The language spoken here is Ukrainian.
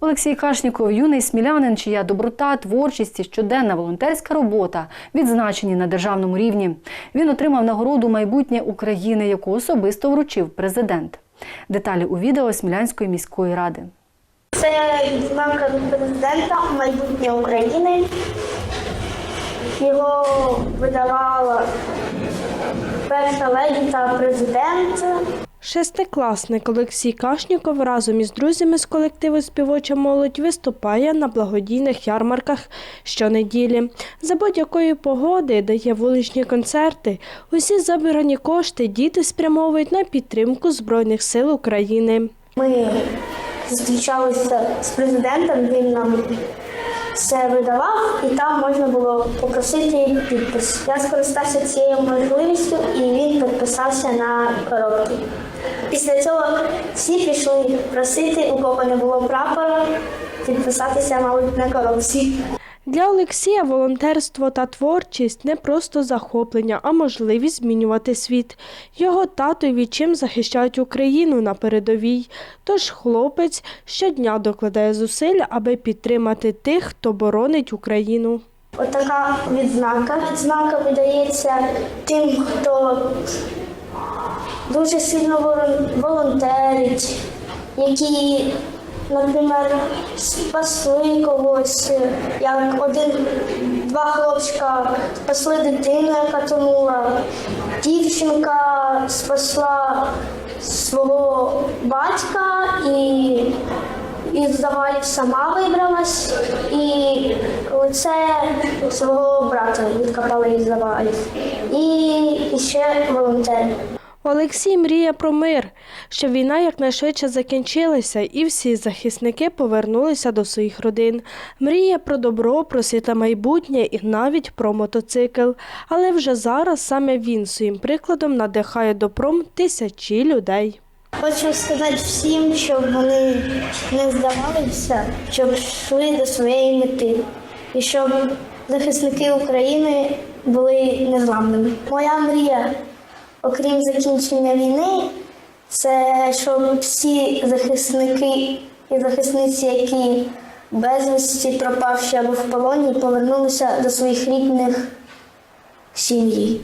Олексій Кашніков, юний смілянин, чия доброта, творчість і щоденна волонтерська робота відзначені на державному рівні. Він отримав нагороду майбутнє України, яку особисто вручив президент. Деталі у відео Смілянської міської ради. Це відзнака президента майбутнє України. Його видавала перша леді та президент. Шестикласник Олексій Кашніков разом із друзями з колективу Співоча молодь виступає на благодійних ярмарках щонеділі. За будь-якої погоди дає вуличні концерти. Усі забрані кошти діти спрямовують на підтримку Збройних сил України. Ми зустрічалися з президентом, він нам все видавав, і там можна було попросити підпис. Я скористався цією можливістю і він підписався на коробки. Після цього всі пішли просити, у кого не було прапора, підписатися, мабуть, на коробці. Для Олексія волонтерство та творчість не просто захоплення, а можливість змінювати світ. Його тато і відчим захищають Україну на передовій. Тож хлопець щодня докладає зусиль, аби підтримати тих, хто боронить Україну. Отака відзнака. Відзнака видається тим, хто дуже сильно волонтерить, які, наприклад, спасли когось, як один-два хлопчика спасли дитину, яка тонула, дівчинка спасла свого батька і із завалів сама вибралась і лице свого брата відкопали із завалів. І ще волонтер. Олексій мріє про мир, щоб війна якнайшвидше закінчилася і всі захисники повернулися до своїх родин. Мріє про добро, про світле майбутнє і навіть про мотоцикл. Але вже зараз саме він своїм прикладом надихає до пром тисячі людей. Хочу сказати всім, щоб вони не здавалися, щоб йшли до своєї мети і щоб захисники України були незламними. Моя мрія, окрім закінчення війни, це щоб всі захисники і захисниці, які безвісті пропавші або в полоні, повернулися до своїх рідних сім'ї.